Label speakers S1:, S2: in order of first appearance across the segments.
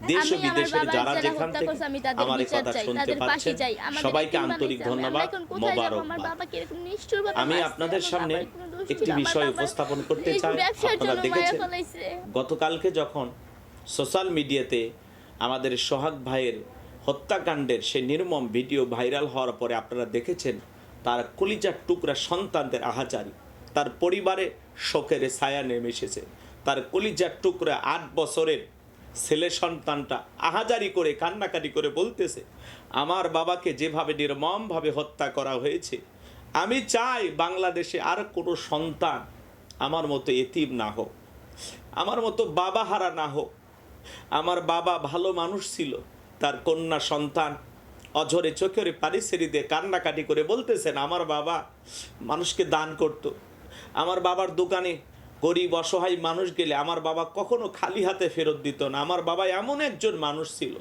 S1: দেশ ও বিদেশের যারা যেখান থেকে আমার এই কথা শুনতে পাচ্ছেন সবাইকে আন্তরিক ধন্যবাদ
S2: নিষ্ঠুরভাবে
S1: আমি আপনাদের সামনে একটি বিষয় উপস্থাপন করতে চাই আপনারা দেখেছেন। গতকালকে যখন সোশ্যাল মিডিয়াতে আমাদের সোহাগ ভাইয়ের হত্যাকাণ্ডের সেই নির্মম ভিডিও ভাইরাল হওয়ার পরে আপনারা দেখেছেন তার কলিজার টুকরা সন্তানদের আহাজারি তার পরিবারে শোকের ছায়া নেমে এসেছে। তার কলিজার টুকরা আট বছরের ছেলে সন্তানটা আহাজারি করে, কান্নাকাটি করে বলতেছে, আমার বাবাকে যেভাবে নির্মমভাবে হত্যা করা হয়েছে, আমি চাই বাংলাদেশে আর কোনো সন্তান আমার মতো এতিম না হোক, আমার মতো বাবা হারা না হোক। আমার বাবা ভালো মানুষ ছিল, তার কন্যা সন্তান অঝরে চোখের পানি ছেড়ে দিয়ে কান্নাকাটি করে বলতেছেন, আমার বাবা মানুষকে দান করত, আমার বাবার দোকানে গরিব, অসহায় মানুষ গেলে আমার বাবা কখনো খালি হাতে ফেরত দিত না। আমার বাবা এমন একজন মানুষ ছিল।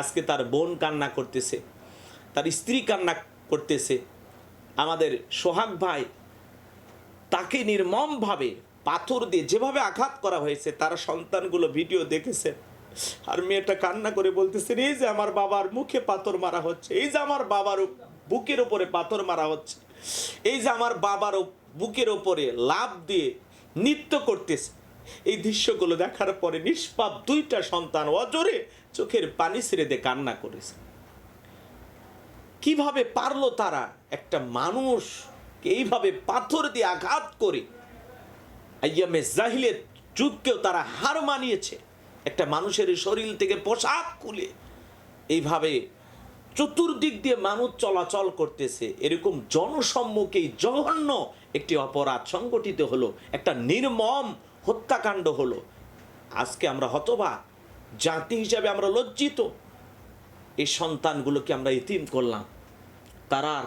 S1: আজকে তার বোন কান্না করতেছে, তার স্ত্রী কান্না করতেছে। আমাদের সোহাগ ভাই তাকে নির্মমভাবে পাথর দিয়ে যেভাবে আঘাত করা হয়েছে, তার সন্তানগুলো ভিডিও দেখেছে। আর মেয়েটা কান্না করে বলতেছে, এই যে আমার বাবার মুখে পাথর মারা হচ্ছে, এই যে আমার বাবার বুকের ওপরে পাথর মারা হচ্ছে, এই যে আমার বাবার বুকের ওপরে লাভ দিয়ে নৃত্য করতেছে। এই দৃশ্যগুলো দেখার পরে নিষ্পাপ দুইটা সন্তান অজরে চোখের পানি ছেড়ে দিয়ে কান্না করেছে। কীভাবে পারল তারা একটা মানুষ এইভাবে পাথর দিয়ে আঘাত করে? আইয়ামে জাহিলের যুগকেও তারা হার মানিয়েছে। একটা মানুষের শরীর থেকে পোশাক খুলে। এইভাবে চতুর্দিক দিয়ে মানুষ চলাচল করতেছে। এরকম জনসম্মুখে জঘন্য একটি অপরাধ সংগঠিত হলো, একটা নির্মম হত্যাকাণ্ড হলো। আজকে আমরা হতবা জাতি হিসাবে আমরা লজ্জিত। এই সন্তানগুলোকে আমরা ইতিম করলাম। তারা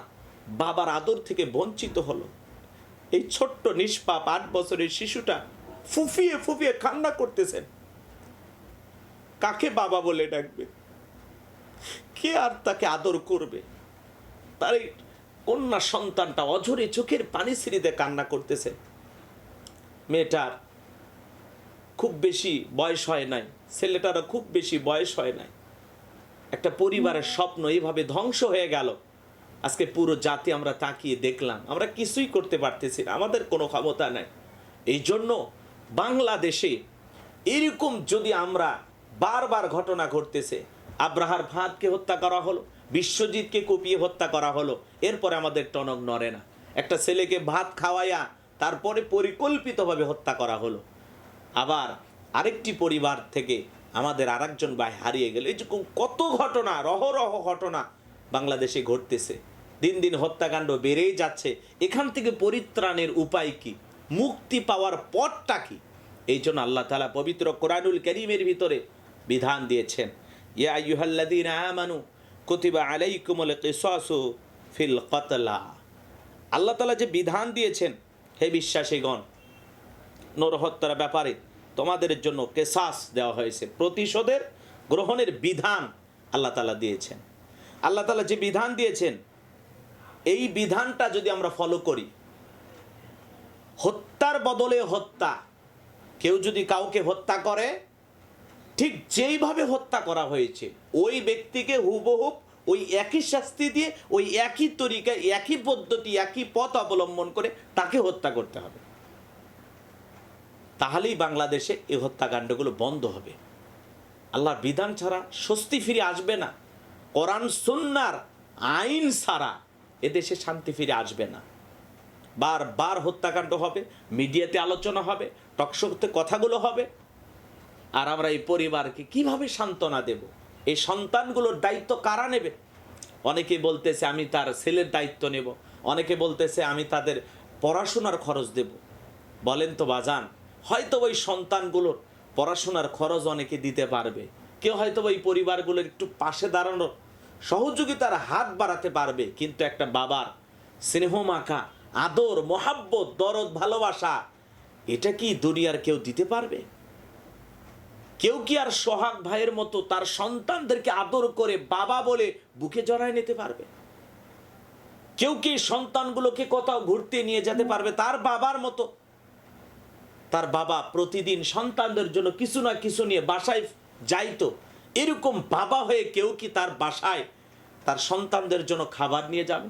S1: বাবার আদর থেকে বঞ্চিত হলো। এই ছোট্ট নিষ্পাপ আট বছরের শিশুটা ফুফিয়ে ফুফিয়ে কান্না করতেছেন কাকে বাবা বলে ডাকবে? কে আর তাকে আদর করবে? তার এই কন্যা সন্তানটা অঝরে চোখের পানি ছিঁড়িতে কান্না করতেছে। মেয়েটার খুব বেশি বয়স হয় নাই, ছেলেটারও খুব বেশি বয়স হয় নাই। একটা পরিবারের স্বপ্ন এইভাবে ধ্বংস হয়ে গেল। আজকে পুরো জাতি আমরা তাকিয়ে দেখলাম, আমরা কিছুই করতে পারতেছি না, আমাদের কোনো ক্ষমতা নাই। এই জন্য বাংলাদেশে এরকম যদি আমরা বারবার ঘটনা ঘটতেছে, আব্রাহার ফাঁদকে হত্যা করা হলো বিশ্বজিৎকে কুপিয়ে হত্যা করা হলো। এরপরে আমাদের টনক নড়ে না। একটা ছেলেকে ভাত খাওয়াইয়া তারপরে পরিকল্পিতভাবে হত্যা করা হলো। আবার আরেকটি পরিবার থেকে আমাদের আরেকজন ভাই হারিয়ে গেল। এই যে কত ঘটনা, রহরহ ঘটনা বাংলাদেশে ঘটতেছে। দিন দিন হত্যাকাণ্ড বেড়েই যাচ্ছে। এখান থেকে পরিত্রাণের উপায় কি? মুক্তি পাওয়ার পথটা কি? এই জন্য আল্লাহ তালা পবিত্র কোরআনুল করিমের ভিতরে বিধান দিয়েছেন, ইয়া আইয়ুহাল্লাযীনা আমানু কুতিবা আলাইকুমুল কিসাসু ফিল কতলা। আল্লাহ তালা যে বিধান দিয়েছেন, হে বিশ্বাসীগণ নরহত্যার ব্যাপারে তোমাদের জন্য কেসাস দেওয়া হয়েছে, প্রতিশোধের গ্রহণের বিধান আল্লাহ তালা দিয়েছেন। আল্লাহ তালা যে বিধান দিয়েছেন, এই বিধানটা যদি আমরা ফলো করি, হত্যার বদলে হত্যা, কেউ যদি কাউকে হত্যা করে ঠিক যেইভাবে হত্যা করা হয়েছে, ওই ব্যক্তিকে হুবহুব ওই একই শাস্তি দিয়ে, ওই একই তরিকায়, একই পদ্ধতি, একই পথ অবলম্বন করে তাকে হত্যা করতে হবে। তাহলেই বাংলাদেশে এই হত্যাকাণ্ডগুলো বন্ধ হবে। আল্লাহর বিধান ছাড়া স্বস্তি ফিরে আসবে না। কোরআন, সুন্নার আইন ছাড়া এদেশে শান্তি ফিরে আসবে না। বারবার হত্যাকাণ্ড হবে, মিডিয়াতে আলোচনা হবে, টকশোতে কথাগুলো হবে। আর আমরা এই পরিবারকে কীভাবে সান্ত্বনা দেব? এই সন্তানগুলোর দায়িত্ব কারা নেবে? অনেকে বলতেছে, আমি তার ছেলের দায়িত্ব নেব। অনেকে বলতেছে, আমি তাদের পড়াশোনার খরচ দেব। বলেন তো, বাজান, হয়তো ওই সন্তানগুলোর পড়াশোনার খরচ অনেকে দিতে পারবে। কেউ হয়তো ওই পরিবারগুলোর একটু পাশে দাঁড়ানোর সহযোগিতার হাত বাড়াতে পারবে, কিন্তু একটা বাবার স্নেহ মাখা আদর, মহাব্বত, দরদ, ভালোবাসা, এটা কি দুনিয়ার কেউ দিতে পারবে? কেউ কি আর সোহাগ ভাইয়ের মতো তার সন্তানদেরকে আদর করে বাবা বলে বুকে জড়ায় নিতে পারবে? কেউ কি সন্তানগুলোকে কোথাও ঘুরতে নিয়ে যেতে পারবে? তার বাবার মতো। তার বাবা প্রতিদিন সন্তানদের জন্য কিছু না কিছু নিয়ে বাসায় যাইতো। এরকম বাবা হয়ে কেউ কি তার বাসায় তার সন্তানদের জন্য খাবার নিয়ে যাবে?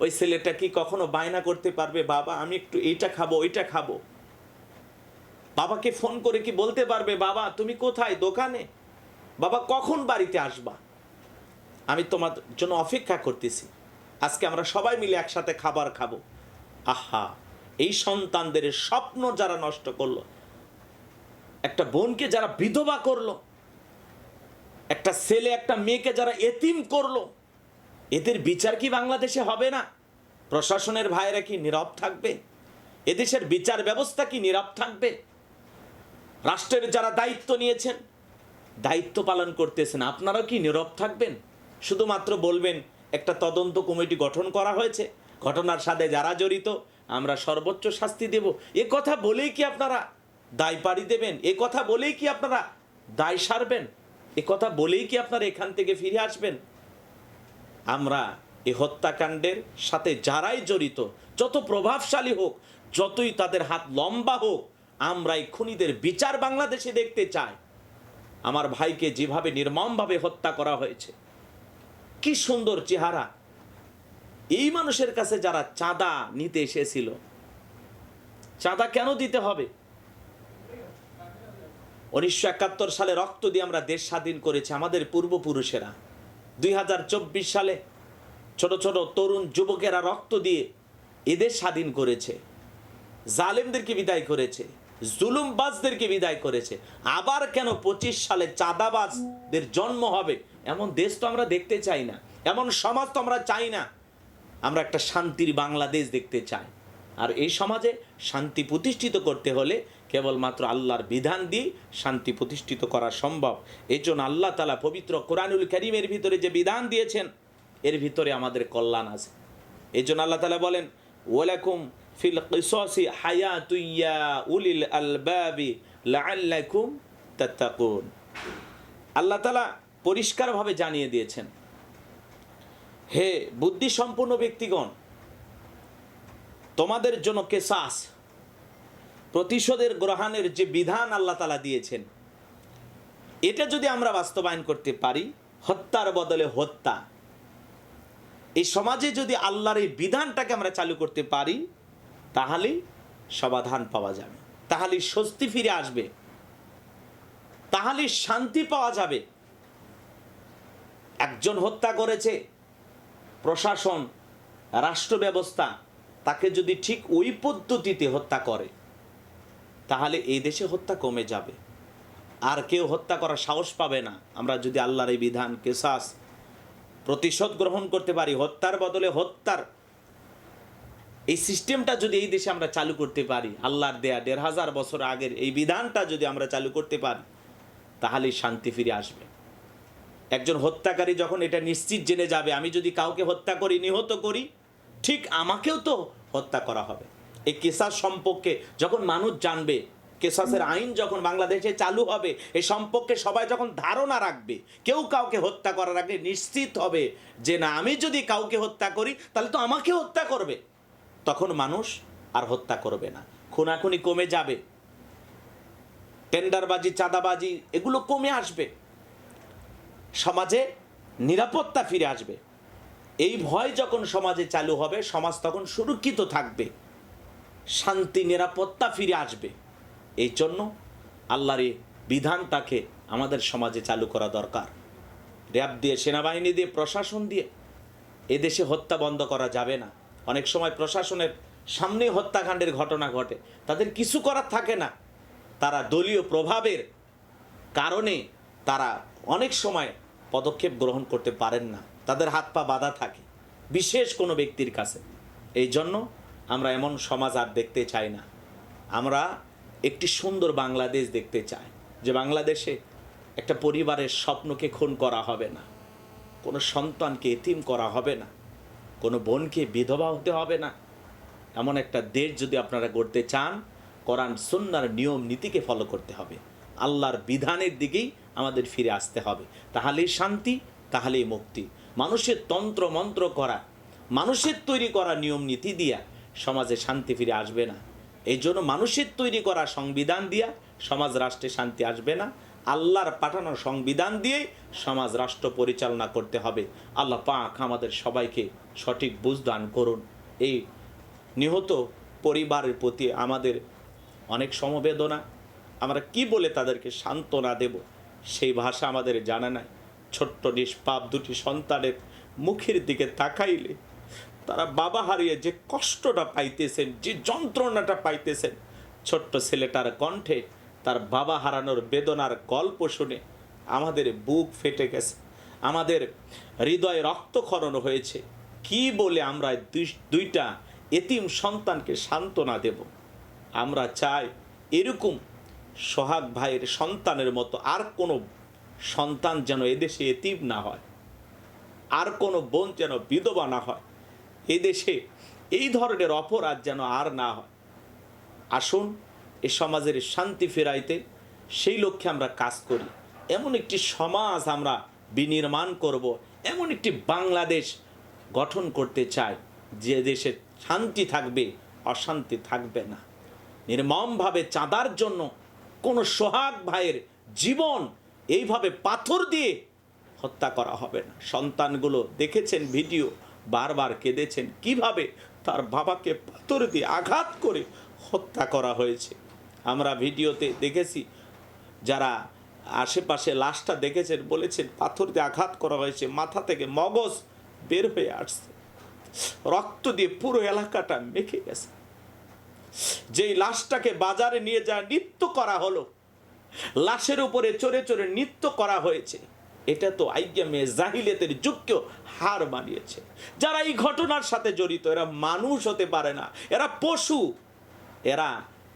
S1: ওই ছেলেটা কি কখনো বায়না করতে পারবে? বাবা, আমি একটু এইটা খাব, ওইটা খাব। বাবাকে ফোন করে কি বলতে পারবে? বাবা, তুমি কোথায়? দোকানে? বাবা, কখন বাড়িতে আসবা? আমি তোমার জন্য অপেক্ষা করতেছি। আজকে আমরা সবাই মিলে একসাথে খাবার খাব। আহা, এই সন্তানদের স্বপ্ন যারা নষ্ট করল, একটা বোনকে যারা বিধবা করল, একটা ছেলে, একটা মেয়েকে যারা এতিম করল, এদের বিচার কি বাংলাদেশে হবে না? প্রশাসনের ভাইরা কি নীরব থাকবে? এদেশের বিচার ব্যবস্থা কি নীরব থাকবে? রাষ্ট্রের যারা দায়িত্ব নিয়েছেন, দায়িত্ব পালন করতেছেন, আপনারাও কি নীরব থাকবেন? শুধুমাত্র বলবেন, একটা তদন্ত কমিটি গঠন করা হয়েছে, ঘটনার সাথে যারা জড়িত, আমরা সর্বোচ্চ শাস্তি দেব। এ কথা বলেই কি আপনারা দায় পাড়ি দেবেন? এ কথা বলেই কি আপনারা দায় সারবেন? এ কথা বলেই কি আপনারা এখান থেকে ফিরে আসবেন? আমরা এই হত্যাকাণ্ডের সাথে যারাই জড়িত, যত প্রভাবশালী হোক, যতই তাদের হাত লম্বা হোক আমরা এই খুনিদের বিচার বাংলাদেশে দেখতে চাই। আমার ভাইকে যেভাবে নির্মমভাবে হত্যা করা হয়েছে, কি সুন্দর চেহারা। এই মানুষের কাছে যারা চাঁদা নিতে এসেছিল, চাঁদা কেন দিতে হবে? উনিশশো একাত্তর সালে রক্ত দিয়ে আমরা দেশ স্বাধীন করেছি আমাদের পূর্বপুরুষেরা। দুই হাজার চব্বিশ সালে ছোট ছোট তরুণ যুবকেরা রক্ত দিয়ে এদের স্বাধীন করেছে। জালেমদেরকে বিদায় করেছে। জুলুমবাজদেরকে বিদায় করেছে। আবার কেন পঁচিশ সালে চাঁদাবাজদের জন্ম হবে? এমন দেশ তো আমরা দেখতে চাই না। এমন সমাজ তো আমরা চাই না। আমরা একটা শান্তির বাংলাদেশ দেখতে চাই। আর এই সমাজে শান্তি প্রতিষ্ঠিত করতে হলে কেবলমাত্র আল্লাহর বিধান দিয়ে শান্তি প্রতিষ্ঠিত করা সম্ভব। এই জন্য আল্লাহ তালা পবিত্র কোরআনুল করিমের ভিতরে যে বিধান দিয়েছেন, এর ভিতরে আমাদের কল্যাণ আছে। এই জন্য আল্লাহ তালা বলেন, ওয়ালাকুম ফিল আল্লাহ তালা পরিষ্কারভাবে জানিয়ে দিয়েছেন, হে বুদ্ধি সম্পন্ন ব্যক্তিগণ, তোমাদের জন্য কেসাস, প্রতিশোধের গ্রহণের যে বিধান আল্লাহ তালা দিয়েছেন, এটা যদি আমরা বাস্তবায়ন করতে পারি, হত্যার বদলে হত্যা। এই সমাজে যদি আল্লাহর এই বিধানটাকে আমরা চালু করতে পারি তাহলেই সমাধান পাওয়া যাবে। তাহলেই স্বস্তি ফিরে আসবে। তাহলে শান্তি পাওয়া যাবে। একজন হত্যা করেছে, প্রশাসন রাষ্ট্র ব্যবস্থা তাকে যদি ঠিক ওই পদ্ধতিতে হত্যা করে, তাহলে এই দেশে হত্যা কমে যাবে। আর কেউ হত্যা করার সাহস পাবে না। আমরা যদি আল্লাহর এই বিধান, কেসাস প্রতিশোধ গ্রহণ করতে পারি, হত্যার বদলে হত্যার এই সিস্টেমটা যদি এই দেশে আমরা চালু করতে পারি, আল্লাহর দেয়া দেড় হাজার বছর আগের এই বিধানটা যদি আমরা চালু করতে পারি, তাহলেই শান্তি ফিরে আসবে। একজন হত্যাকারী যখন এটা নিশ্চিত জেনে যাবে, আমি যদি কাউকে হত্যা করি, নিহত করি, ঠিক আমাকেও তো হত্যা করা হবে। এই কেসাস সম্পর্কে যখন মানুষ জানবে, কেসাসের আইন যখন বাংলাদেশে চালু হবে, এই সম্পর্কে সবাই যখন ধারণা রাখবে, কেউ কাউকে হত্যা করার আগে নিশ্চিত হবে যে, না, আমি যদি কাউকে হত্যা করি, তাহলে তো আমাকে হত্যা করবে। তখন মানুষ আর হত্যা করবে না। খুনাখুনি কমে যাবে। টেন্ডারবাজি, চাঁদাবাজি, এগুলো কমে আসবে। সমাজে নিরাপত্তা ফিরে আসবে। এই ভয় যখন সমাজে চালু হবে, সমাজ তখন সুরক্ষিত থাকবে। শান্তি, নিরাপত্তা ফিরে আসবে। এই জন্য আল্লাহর এই বিধানটাকে আমাদের সমাজে চালু করা দরকার। র্যাব দিয়ে, সেনাবাহিনী দিয়ে, প্রশাসন দিয়ে এদেশে হত্যা বন্ধ করা যাবে না। অনেক সময় প্রশাসনের সামনে হত্যাকাণ্ডের ঘটনা ঘটে। তাদের কিছু করার থাকে না। তারা দলীয় প্রভাবের কারণে তারা অনেক সময় পদক্ষেপ গ্রহণ করতে পারেন না। তাদের হাত পা বাঁধা থাকে, বিশেষ কোনো ব্যক্তির কাছে। এই জন্য আমরা এমন সমাজ আর দেখতে চাই না। আমরা একটি সুন্দর বাংলাদেশ দেখতে চাই, যে বাংলাদেশে একটা পরিবারের স্বপ্নকে খুন করা হবে না। কোনো সন্তানকে এতিম করা হবে না। কোনো বোনকে বিধবা হতে হবে না। এমন একটা দেশ যদি আপনারা গড়তে চান, কোরআন, সুন্নার নিয়ম, নীতিকে ফলো করতে হবে। আল্লাহর বিধানের দিকেই আমাদের ফিরে আসতে হবে। তাহলেই শান্তি, তাহলেই মুক্তি। মানুষের তন্ত্র মন্ত্র করা, মানুষের তৈরি করা নিয়ম, নীতি দিয়া সমাজে শান্তি ফিরে আসবে না। এই জন্য মানুষের তৈরি করা সংবিধান দিয়া সমাজ, রাষ্ট্রে শান্তি আসবে না। আল্লাহর পাঠানো সংবিধান দিয়েই সমাজ রাষ্ট্র পরিচালনা করতে হবে। আল্লাহ পাক আমাদের সবাইকে সঠিক বুঝ দান করুন। এই নিহত পরিবারের প্রতি আমাদের অনেক সমবেদনা। আমরা কি বলে তাদেরকে সান্ত্বনা দেব? সেই ভাষা আমাদের জানা নাই। ছোট্ট নিষ্পাপ দুটি সন্তানের মুখের দিকে তাকাইলে তারা বাবা হারিয়ে যে কষ্টটা পাইতেছেন, যে যন্ত্রণাটা পাইতেছেন, ছোট্ট ছেলেটার কণ্ঠে তার বাবা হারানোর বেদনার গল্প শুনে আমাদের বুক ফেটে গেছে। আমাদের হৃদয়ে রক্তক্ষরণ হয়েছে। কি বলে আমরা দুই- দুইটা এতিম সন্তানকে সান্ত্বনা দেব? আমরা চাই এরকম সোহাগ ভাইয়ের সন্তানের মতো আর কোনো সন্তান যেন এদেশে এতিম না হয়, আর কোনো বোন যেন বিধবা না হয়। এদেশে এই ধরনের অপরাধ যেন আর না হয়। আসুন এ সমাজের শান্তি ফেরাইতে সেই লক্ষ্যে আমরা কাজ করি। এমন একটি সমাজ আমরা বিনির্মাণ করব, এমন একটি বাংলাদেশ গঠন করতে চাই, যে দেশে শান্তি থাকবে, অশান্তি থাকবে না। নির্মমভাবে চাঁদার জন্য কোনো সোহাগ ভাইয়ের জীবন এইভাবে পাথর দিয়ে হত্যা করা হবে না। সন্তানগুলো দেখেছেন ভিডিও, বারবার কেঁদেছেন। কীভাবে তার বাবাকে পাথর দিয়ে আঘাত করে হত্যা করা হয়েছে? আমরা ভিডিওতে দেখেছি, যারা আশেপাশে লাশটা দেখেছেন, বলেছেন পাথর দিয়ে আঘাত করা হয়েছে, মাথা থেকে মগজ বের হয়ে আসছে। রক্ত দিয়ে পুরো এলাকাটা মেখে গেছে। যেই লাশটাকে বাজারে নিয়ে যা নৃত্য করা হলো, লাশের উপরে চড়ে চড়ে নৃত্য করা হয়েছে, এটা তো আইয়ামে জাহিলিয়াতের যুগকেও হার মানিয়েছে যারা এই ঘটনার সাথে জড়িত, এরা মানুষ হতে পারে না, এরা পশু, এরা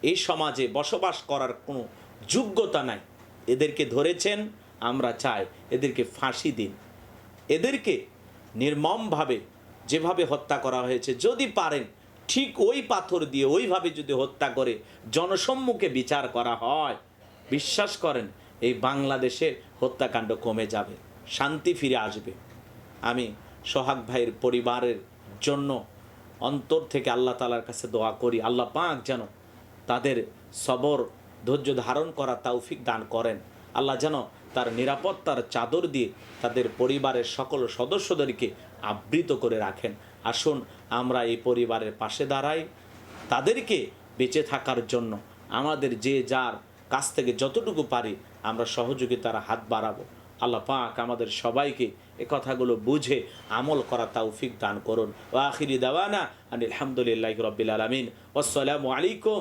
S1: এই সমাজে বসবাস করার কোনো যোগ্যতা নাই। এদেরকে ধরেছেন, আমরা চাই এদেরকে ফাঁসি দিন। এদেরকে নির্মমভাবে যেভাবে হত্যা করা হয়েছে, যদি পারেন, ঠিক ওই পাথর দিয়ে ওইভাবে যদি হত্যা করে জনসম্মুখে বিচার করা হয়, বিশ্বাস করেন, এই বাংলাদেশের হত্যাকাণ্ড কমে যাবে, শান্তি ফিরে আসবে। আমি সোহাগ ভাইয়ের পরিবারের জন্য অন্তর থেকে আল্লাহ তালার কাছে দোয়া করি, আল্লাহ পাক যেন তাদের সবর, ধৈর্য ধারণ করা তৌফিক দান করেন। আল্লাহ যেন তার নিরাপত্তার চাদর দিয়ে তাদের পরিবারের সকল সদস্যদেরকে আবৃত করে রাখেন। আসুন, আমরা এই পরিবারের পাশে দাঁড়াই। তাদেরকে বেঁচে থাকার জন্য আমাদের যে যার কাছ থেকে যতটুকু পারি আমরা সহযোগিতার হাত বাড়াবো। আল্লাহ পাক আমাদের সবাইকে এ কথাগুলো বুঝে আমল করা তৌফিক দান করুন। ও আখিরি দাওয়ানা আনিল হামদুলিল্লাহ রবিল আলমিন। আসসালামু আলাইকুম